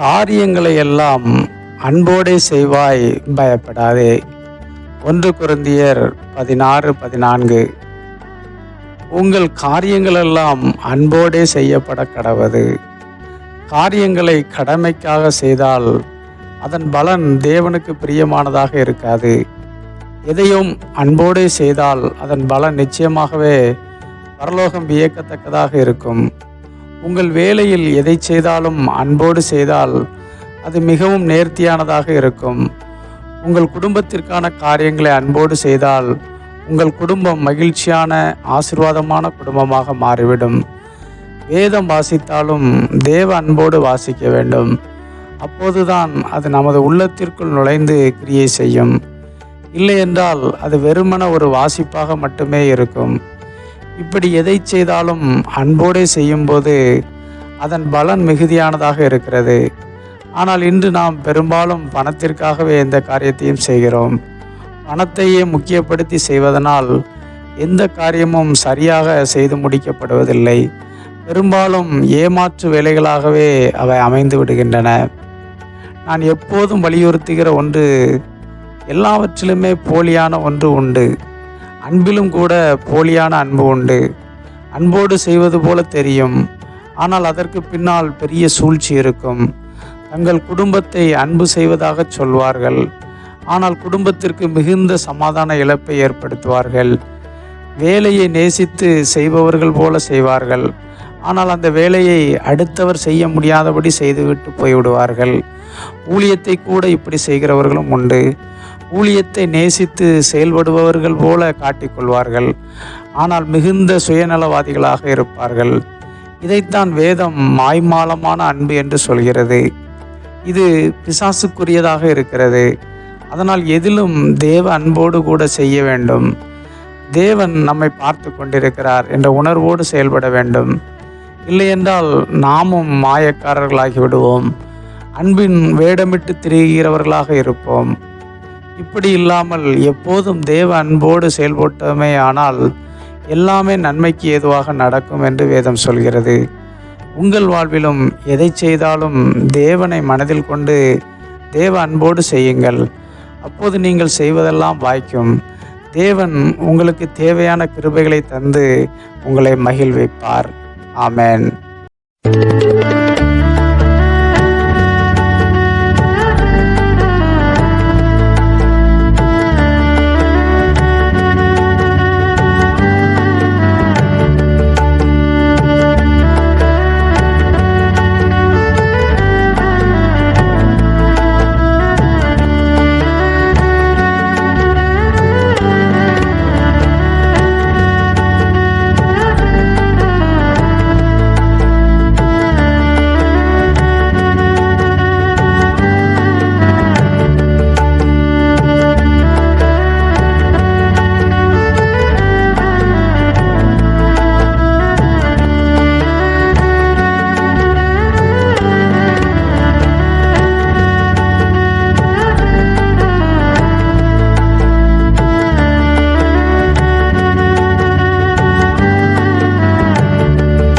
காரியங்களை எல்லாம் அன்போடே செய்வாய் பயப்படாதே. ஒன்று குருந்தியர் பதினாறு பதினான்கு. உங்கள் காரியங்களெல்லாம் அன்போடே செய்யப்பட கடவது. காரியங்களை கடமைக்காக செய்தால் அதன் பலன் தேவனுக்கு பிரியமானதாக இருக்காது. எதையும் அன்போடே செய்தால் அதன் பலன் நிச்சயமாகவே பரலோகம் வியக்கத்தக்கதாக இருக்கும். உங்கள் வேலையில் எதை செய்தாலும் அன்போடு செய்தால் அது மிகவும் நேர்த்தியானதாக இருக்கும். உங்கள் குடும்பத்திற்கான காரியங்களை அன்போடு செய்தால் உங்கள் குடும்பம் மகிழ்ச்சியான ஆசிர்வாதமான குடும்பமாக மாறிவிடும். வேதம் வாசித்தாலும் தேவ அன்போடு வாசிக்க வேண்டும். அப்போதுதான் அது நமது உள்ளத்திற்குள் நுழைந்து கிரியை செய்யும். இல்லை என்றால் அது வெறுமன ஒரு வாசிப்பாக மட்டுமே இருக்கும். இப்படி எதை செய்தாலும் அன்போடே செய்யும்போது அதன் பலன் மிகுதியானதாக இருக்கிறது. ஆனால் இன்று நாம் பெரும்பாலும் பணத்திற்காகவே எந்த காரியத்தையும் செய்கிறோம். பணத்தையே முக்கியப்படுத்தி செய்வதனால் எந்த காரியமும் சரியாக செய்து முடிக்கப்படுவதில்லை. பெரும்பாலும் ஏமாற்று வேலைகளாகவே அவை அமைந்து விடுகின்றன. நான் எப்போதும் வலியுறுத்துகிற ஒன்று எல்லாவற்றிலுமே போலியான ஒன்று உண்டு. அன்பிலும் கூட போலியான அன்பு உண்டு. அன்போடு செய்வது போல தெரியும். ஆனால் அதற்கு பின்னால் பெரிய சூழ்ச்சி இருக்கும். தங்கள் குடும்பத்தை அன்பு செய்வதாக சொல்வார்கள். ஆனால் குடும்பத்திற்கு மிகுந்த சமாதான இழப்பை ஏற்படுத்துவார்கள். வேலையை நேசித்து செய்பவர்கள் போல செய்வார்கள். ஆனால் அந்த வேலையை அடுத்தவர் செய்ய முடியாதபடி செய்துவிட்டு போய்விடுவார்கள். ஊழியத்தை கூட இப்படி செய்கிறவர்களும் உண்டு. ஊழியத்தை நேசித்து செயல்படுபவர்கள் போல காட்டிக்கொள்வார்கள் ஆனால் மிகுந்த சுயநலவாதிகளாக இருப்பார்கள். இதைத்தான் வேதம் மாய்மாலமான அன்பு என்று சொல்கிறது. இது பிசாசுக்குரியதாக இருக்கிறது. அதனால் எதிலும் தேவ அன்போடு கூட செய்ய வேண்டும். தேவன் நம்மை பார்த்து கொண்டிருக்கிறார் என்ற உணர்வோடு செயல்பட வேண்டும். இல்லையென்றால் நாமும் மாயக்காரர்களாகி விடுவோம். அன்பின் வேடமிட்டு திரிகிறவர்களாக இருப்போம். இப்படி இல்லாமல் எப்போதும் தேவ அன்போடு செயல்பட்டோமே ஆனால் எல்லாமே நன்மைக்கு ஏதுவாக நடக்கும் என்று வேதம் சொல்கிறது. உங்கள் வாழ்விலும் எதை செய்தாலும் தேவனை மனதில் கொண்டு தேவ அன்போடு செய்யுங்கள். அப்போது நீங்கள் செய்வதெல்லாம் வாய்க்கும். தேவன் உங்களுக்கு தேவையான கிருபைகளை தந்து உங்களை மகிழ்விப்பார். ஆமேன்.